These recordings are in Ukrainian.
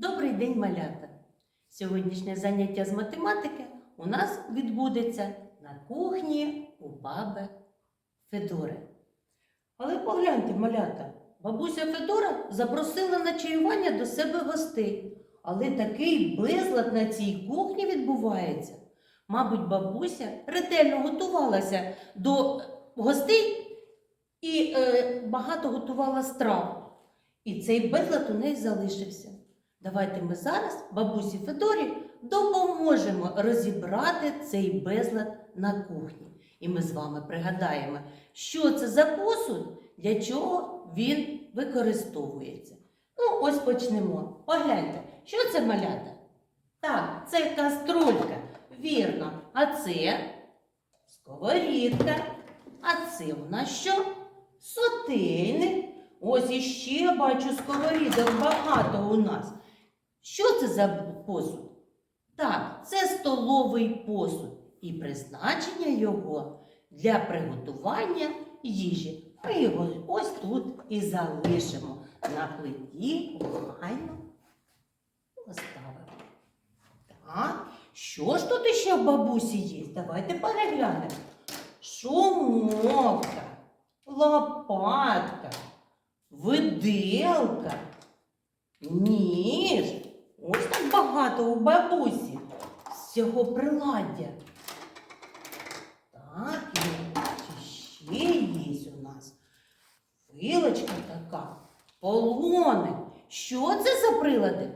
Добрий день, малята! Сьогоднішнє заняття з математики у нас відбудеться на кухні у баби Федори. Але погляньте, малята, бабуся Федора запросила на чаювання до себе гостей. Але такий безлад на цій кухні відбувається. Мабуть, бабуся ретельно готувалася до гостей і е, багато готувала страв. І цей безлад у неї залишився. Давайте ми зараз бабусі Федорі допоможемо розібрати цей безлад на кухні. І ми з вами пригадаємо, що це за посуд, для чого він використовується. Ну, ось почнемо. Погляньте, що це малята? Так, це каструлька. Вірно. А це сковорідка. А це у нас що? Сотейник. Ось іще бачу сковорідок багато у нас. Що це за посуд? Так, це столовий посуд і призначення його для приготування їжі. Ми його ось тут і залишимо на плиті охайно. Так, що ж тут іще в бабусі є? Давайте переглянемо. Шумовка, лопатка, виделка, ніж. Ось так багато у бабусі з цього приладдя. Так, і ще є у нас вилочка така, полони. Що це за прилади?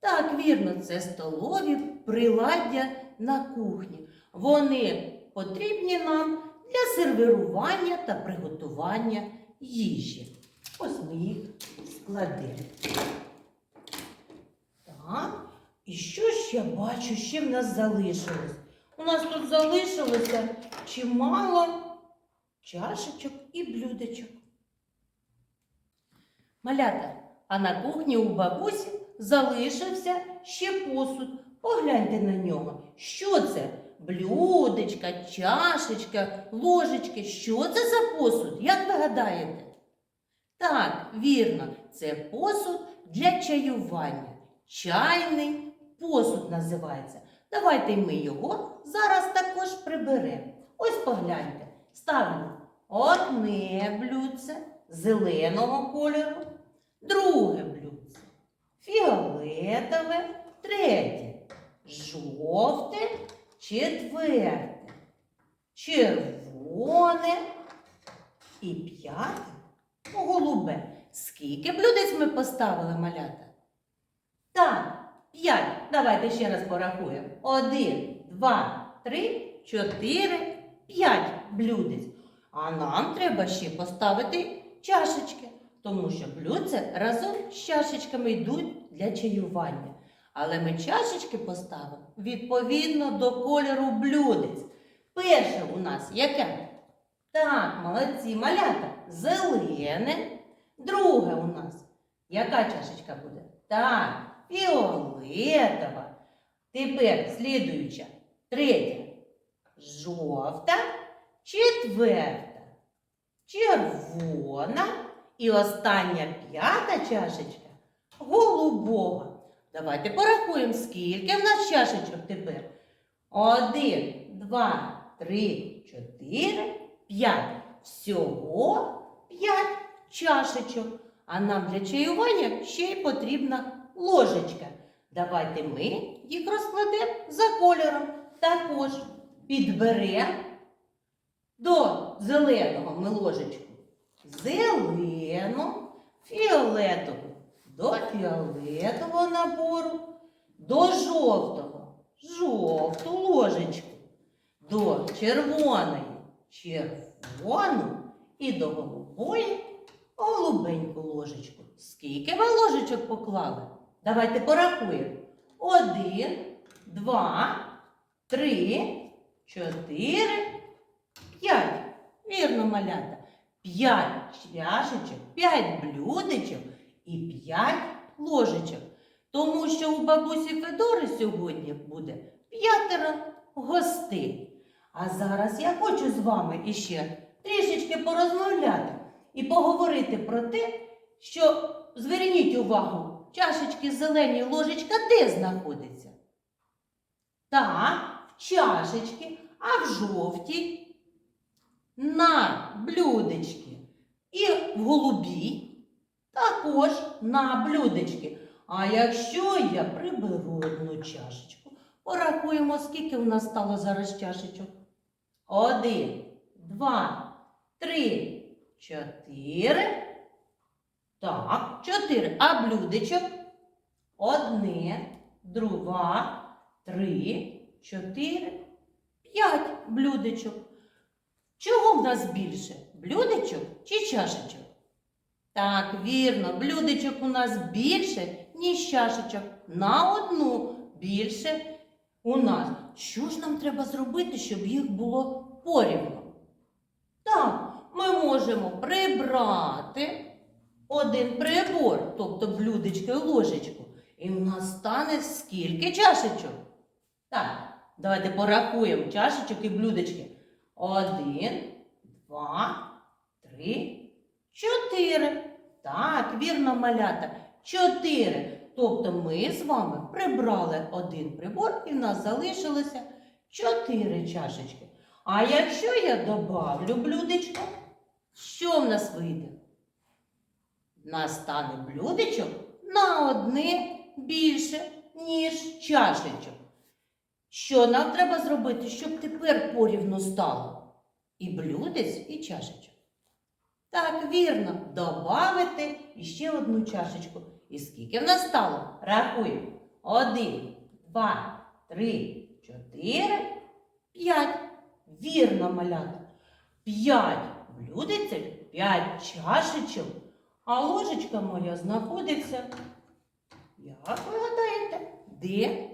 Так, вірно, це столові приладдя на кухні. Вони потрібні нам для сервірування та приготування їжі. Ось ми їх складемо. І що ж я бачу, ще в нас залишилось? У нас тут залишилося чимало чашечок і блюдечок. Малята, а на кухні у бабусі залишився ще посуд. Погляньте на нього. Що це? Блюдечка, чашечка, ложечки. Що це за посуд? Як ви гадаєте? Так, вірно, це посуд для чаювання. Чайний посуд називається. Давайте ми його зараз також приберемо. Ось погляньте. Ставимо одне блюдце зеленого кольору, друге блюдце фіолетове, третє жовте, четверте, червоне і п'яте голубе. Скільки блюдець ми поставили малята? Так, п'ять. Давайте ще раз порахуємо. Один, два, три, чотири, п'ять блюдець. А нам треба ще поставити чашечки, тому що блюдце разом з чашечками йдуть для чаювання. Але ми чашечки поставимо відповідно до кольору блюдець. Перше у нас яке? Так, молодці, малята, зелене. Друге у нас. Яка чашечка буде? Так, фіолетова. Тепер слідуюча. Третя. Жовта. Четверта. Червона. І остання п'ята чашечка голубого. Давайте порахуємо, скільки в нас чашечок тепер. Один, два, три, чотири, п'ять. Всього п'ять чашечок. А нам для чаювання ще й потрібна ложечка. Давайте ми їх розкладемо за кольором. Також підберемо до зеленого ми ложечку. Зелену, фіолетову до фіолетового набору, до жовтого жовту ложечку, до червоної червону і до голубої голубеньку ложечку. Скільки ви ложечок поклали? Давайте порахуємо. Один, два, три, чотири, п'ять. Вірно, малята. П'ять чашечок, п'ять блюдечок і п'ять ложечок. Тому що у бабусі Федори сьогодні буде п'ятеро гостей. А зараз я хочу з вами іще трішечки порозмовляти і поговорити про те, що зверніть увагу, чашечки зелені ложечка де знаходиться? Так, в чашечки, а в жовтій на блюдечки. І в голубій також на блюдечки. А якщо я приберу одну чашечку, порахуємо, скільки в нас стало зараз чашечок. Один, два, три, чотири. Так, чотири. А блюдечок? Одне, два, три, чотири, п'ять блюдечок. Чого в нас більше? Блюдечок чи чашечок? Так, вірно, блюдечок у нас більше, ніж чашечок. На одну більше у нас. Що ж нам треба зробити, щоб їх було порівну? Так, ми можемо прибрати один прибор, тобто блюдечко і ложечку. І в нас стане скільки чашечок? Так, давайте порахуємо чашечок і блюдечки. Один, два, три, чотири. Так, вірно, малята. Чотири. Тобто ми з вами прибрали один прибор і в нас залишилося чотири чашечки. А якщо я добавлю блюдечко, що в нас вийде? В нас стане блюдечок на одне більше, ніж чашечок. Що нам треба зробити, щоб тепер порівну стало? І блюдець, і чашечок. Так, вірно, добавити іще одну чашечку. І скільки в нас стало? Рахуємо. Один, два, три, чотири, п'ять. Вірно, малята. П'ять блюдеців, п'ять чашечок. А ложечка моя знаходиться. Як ви гадаєте? Де?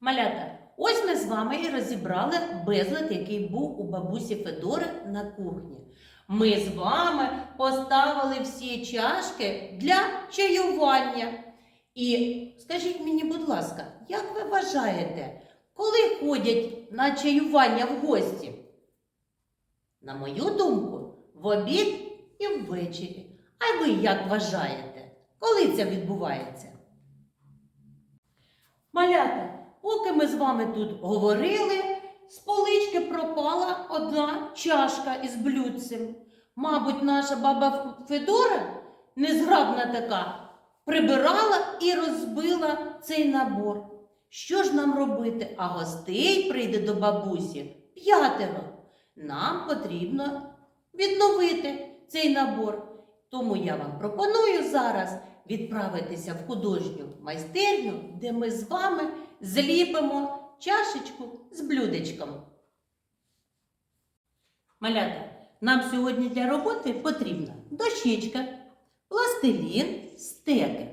Малята, ось ми з вами і розібрали безлад, який був у бабусі Федори на кухні. Ми з вами поставили всі чашки для чаювання. І скажіть мені, будь ласка, як ви вважаєте, коли ходять на чаювання в гості? На мою думку, в обід і ввечері. А ви як вважаєте, коли це відбувається? Малята, поки ми з вами тут говорили, з полички пропала одна чашка із блюдцем. Мабуть, наша баба Федора, незграбна така, прибирала і розбила цей набор. Що ж нам робити? А гостей прийде до бабусі п'ятеро. Нам потрібно відновити цей набор. Тому я вам пропоную зараз відправитися в художню майстерню, де ми з вами зліпимо чашечку з блюдечком. Малята, нам сьогодні для роботи потрібна дощечка, пластилін, стеки.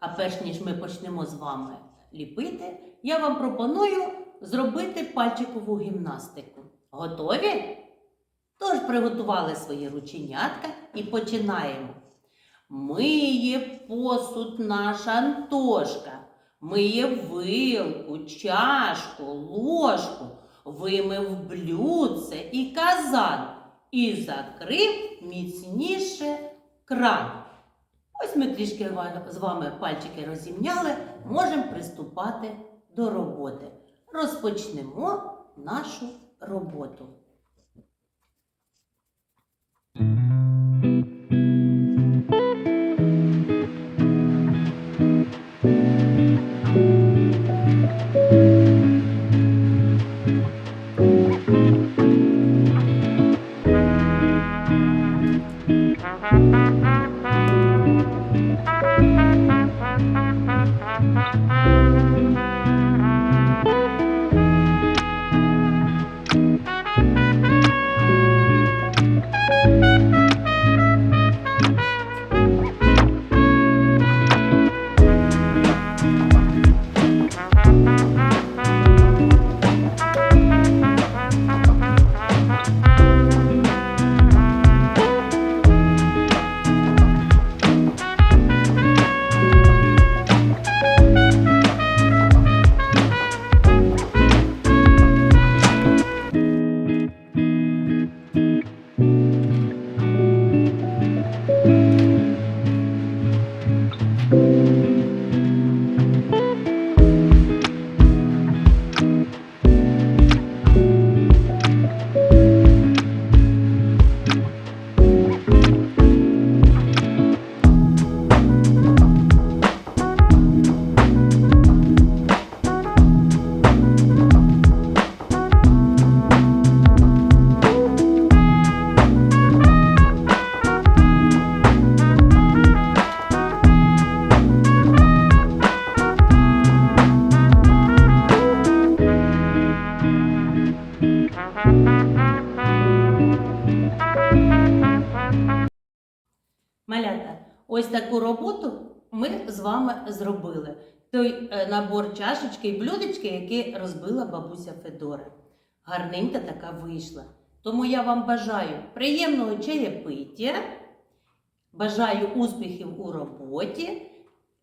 А перш ніж ми почнемо з вами ліпити, я вам пропоную зробити пальчикову гімнастику. Готові? Тож приготували свої рученятка і починаємо. Миє посуд наша Антошка, миє вилку, чашку, ложку, вимив блюдце і казан і закрив міцніше кран. Ось ми трішки з вами пальчики розімняли, можемо приступати до роботи. Розпочнемо нашу роботу. Таку роботу ми з вами зробили. Той е, набор чашечки і блюдечки, які розбила бабуся Федора. Гарненька така вийшла. Тому я вам бажаю приємного чаєпиття, бажаю успіхів у роботі.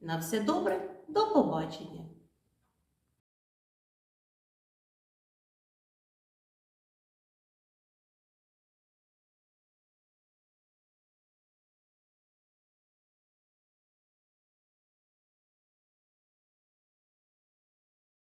На все добре, до побачення!